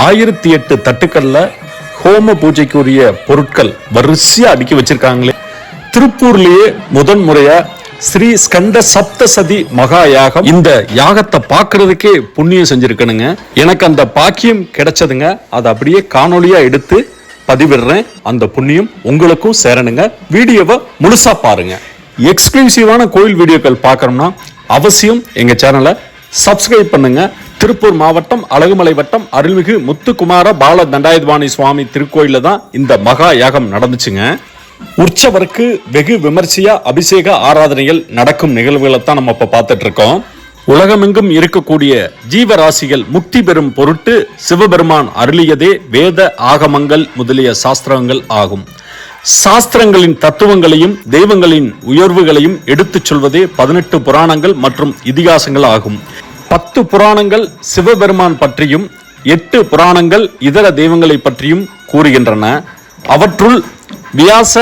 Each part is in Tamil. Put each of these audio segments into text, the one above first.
ஆயிரத்தி எட்டு தட்டுக்கள்ல ஹோம பூஜைக்குரிய பொருட்கள் வரிசையா அடுக்கி வச்சிருக்காங்களே. திருப்பூர்லயே முதன் முறையா ஸ்ரீ ஸ்கந்த சப்தசதி மகா யாகம். இந்த யாகத்தை பார்க்கறதுக்கே புண்ணியம் செஞ்சிருக்கணுங்க. எனக்கு அந்த பாக்கியம் கிடைச்சதுங்க. அதை அப்படியே காணொலியா எடுத்து பதிவிடுறேன். அந்த புண்ணியம் உங்களுக்கும் சேரணுங்க. வீடியோவை முழுசா பாருங்க. எக்ஸ்க்ளூசிவான கோயில் வீடியோக்கள் பார்க்கணும்னா அவசியம் எங்க சேனலை சப்ஸ்கிரைப் பண்ணுங்க. திருப்பூர் மாவட்டம் அழகுமலை வட்டம் அருள்மிகு முத்துக்குமார பால தண்டாயுதபாணி சுவாமி திருக்கோயில தான் இந்த மகா யாகம் நடந்துச்சுங்க. உற்சவருக்கு வெகு விமர்சையா அபிஷேக ஆராதனைகள் நடக்கும் நிகழ்வுகளை தான் நம்ம இப்ப பார்த்துட்டு இருக்கோம் உலகமெங்கும் இருக்கக்கூடிய ஜீவராசிகள் முக்தி பெறும் பொருட்டு சிவபெருமான் அருளியதே வேத ஆகமங்கள் முதலிய சாஸ்திரங்கள் ஆகும். சாஸ்திரங்களின் தத்துவங்களையும் தெய்வங்களின் உயர்வுகளையும் எடுத்துச் சொல்வதே பதினெட்டு புராணங்கள் மற்றும் இதிகாசங்கள் ஆகும். பத்து புராணங்கள் சிவபெருமான் பற்றியும் எட்டு புராணங்கள் இதர தெய்வங்களை பற்றியும் கூறுகின்றன. அவற்றுள் வியாச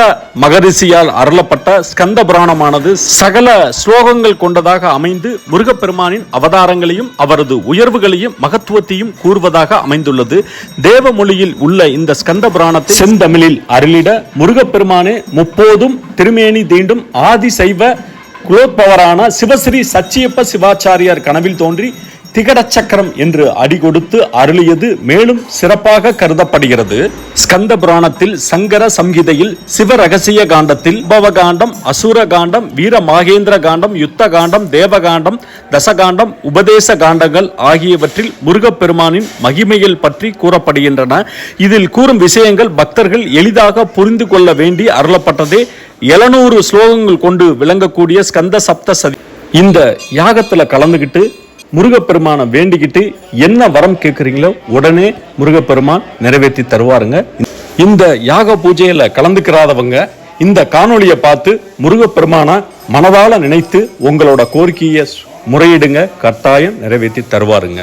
மகரிஷியால் அருளப்பட்ட ஸ்கந்த புராணமானது சகல ஸ்லோகங்கள் கொண்டதாக அமைந்து முருகப்பெருமானின் அவதாரங்களையும் அவரது உயர்வுகளையும் மகத்துவத்தையும் கூறுவதாக அமைந்துள்ளது. தேவ மொழியில் உள்ள இந்த ஸ்கந்த புராணத்தை செந்தமிழில் அருளிட முருகப்பெருமானே முப்போதும் திருமேனி தீண்டும் ஆதி சைவ குலோத்பவரான சிவஸ்ரீ சச்சியப்ப சிவாச்சாரியார் கனவில் தோன்றி திகட சக்கரம் என்று அடி கொடுத்து அருளியது மேலும் சிறப்பாக கருதப்படுகிறது. ஸ்கந்த புராணத்தில் சங்கர சம்ஹிதையில் சிவ ரகசிய காண்டத்தில் உபவகாண்டம் அசுர காண்டம் வீர மாகேந்திர காண்டம் யுத்த காண்டம் தேவகாண்டம் தசகாண்டம் உபதேச காண்டங்கள் ஆகியவற்றில் முருகப்பெருமானின் மகிமைகள் பற்றி கூறப்படுகின்றன. இதில் கூறும் விஷயங்கள் பக்தர்கள் எளிதாக புரிந்து கொள்ள வேண்டி அருளப்பட்டதே. எழுநூறு ஸ்லோகங்கள் கொண்டு விளங்கக்கூடிய ஸ்கந்த சப்த சதி. இந்த யாகத்தில் கலந்துகிட்டு முருகப்பெருமானை வேண்டிக்கிட்டு என்ன வரம் கேட்குறீங்களோ உடனே முருகப்பெருமான் நிறைவேற்றி தருவாருங்க. இந்த யாக பூஜையில் கலந்துக்கிறாதவங்க இந்த காணொளியை பார்த்து முருகப்பெருமானை மனதால நினைத்து உங்களோட கோரிக்கையை முறையிடுங்க கட்டாயம் நிறைவேற்றி தருவாருங்க.